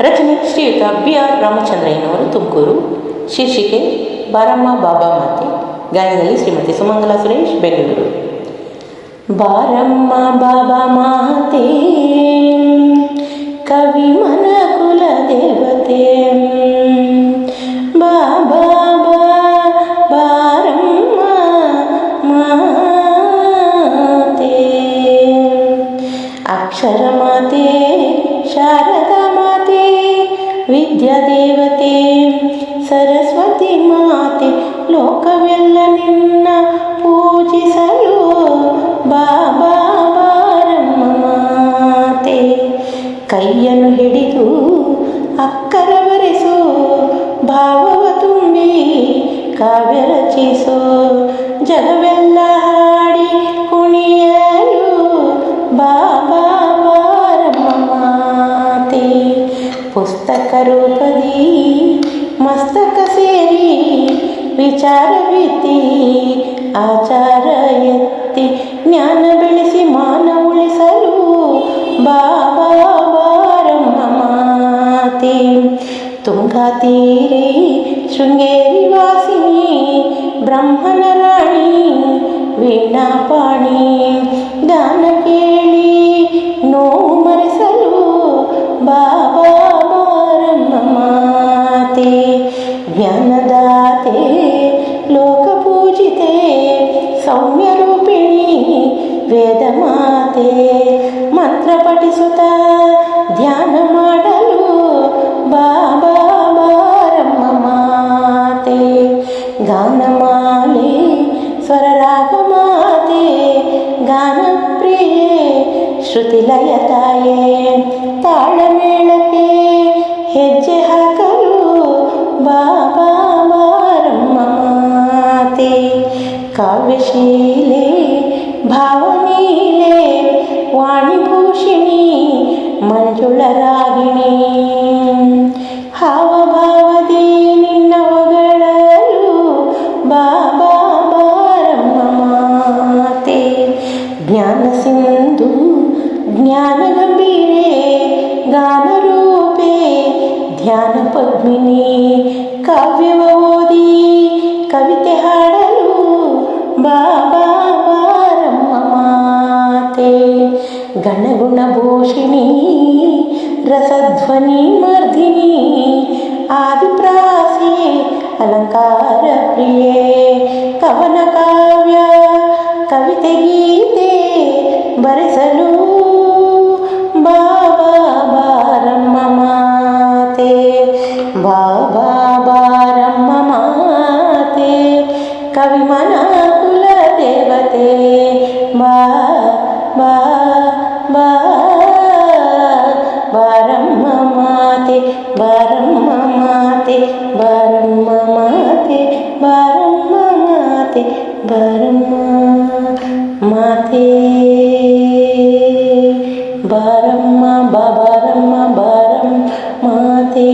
ರಚನೆ ಶ್ರೀಯುತ B R ರಾಮಚಂದ್ರಯ್ಯನವರು Tumakuru ಶೀರ್ಷಿಕೆ ಬಾರಮ್ಮ ಬಾಬಾ ಮಾತೆ ಗಾಯನದಲ್ಲಿ ಶ್ರೀಮತಿ ಸುಮಂಗಲ ಸುರೇಶ್ ಬೆಂಗಳೂರು ಬಾರಮ್ಮ ಬಾಬಾ ಮಾತೆ ಕವಿ ಮನ ಕುಲ ದೇವತೆ ಬಾಬಾ ಬಾ ಬಾರಮ್ಮ ಮಾತೆ ಅಕ್ಷರ ಮಾತೆ ವಿದ್ಯಾದೇವತೆ ಸರಸ್ವತಿ ಮಾತೆ ಲೋಕವೆಲ್ಲ ನಿನ್ನ ಪೂಜಿಸಲು ಬಾಬಾ ಬಾರಮ್ಮ ಮಾತೆ ಕೈಯನ್ನು ಹಿಡಿದು ಅಕ್ಕರ ಬರೆಸು ಭಾವವ ತುಂಬಿ ಕಾವ್ಯ ರಚಿಸೋ ಜಗವೆಲ್ಲ ಪುಸ್ತಕ ರೂಪದಿ ಮಸ್ತಕ ಸೇರಿ ವಿಚಾರ ಬಿತ್ತಿ ಆಚಾರ ಎತ್ತಿ ಜ್ಞಾನ ಬೆಳೆಸಿ ಮಾನ ಉಳಿಸಲು ಬಾಬಾ ಬಾರಮ್ಮ ಮಾತೆ ತುಂಗಾ ತೀರೆ ಶೃಂಗೇರಿ ವಾಸಿನಿ ಬ್ರಹ್ಮನ ರಾಣಿ ವೀಣಾಪಾಣಿ ಜ್ಞಾನದಾತೆ ಲೋಕಪೂಜಿತೆ ಸೌಮ್ಯ ರೂಪಿಣಿ ವೇದ ಮಾತೆ ಮಂತ್ರ ಪಠಿಸುತ್ತ ಧ್ಯಾನ ಮಾಡಲು, ಬಾಬಾ ಬಾರಮ್ಮ ಮಾತೆ, ಗಾನಮಾಲೆ, ಸ್ವರರಾಗ ಮಾತೆ ಗಾನ ಪ್ರಿಯೆ ಶ್ರುತಿಲಯ ತಾಯೇ ತಾಳಮೇಳಕ್ಕೆ ಕಾವ್ಯಶೀಲೆ ಭಾವನೀಲೆ ವಾಣಿಭೂಷಿಣಿ ಮಂಜುಳರಾಗಿಣಿ ಹಾವಭಾವದಿ ನಿನ್ನ ಹೊಗಳಲು ಬಾಬಾ ಬಾರಮ್ಮ ಮಾತೆ ಜ್ಞಾನ ಸಿಂಧು ಜ್ಞಾನ ಗಂಭೀರೆ ಗಾನರೂಪೆ ಧ್ಯಾನ ಪದ್ಮಿನಿ ಕಾವ್ಯವ ಓದಿ ಕವಿತೆ ಹಾಡಲು గణగుణభూషిణి రసధ్వని మర్దిని ఆదిప్రాసి అలంకార ప్రియే కవన కావ్య కవిತೆ గీతే బరసలు బాబా బారమ్మ మాతే బాబా బారమ్మ మాతే కవి మన కుల దేవతే. ബാരമ്മ മാതേ ബാരമ്മ മാതേ ബാരമ്മ മാതേ ബാരമ്മ മാതേ ബാരമ്മ ബാരമ്മ ബാരം മാതേ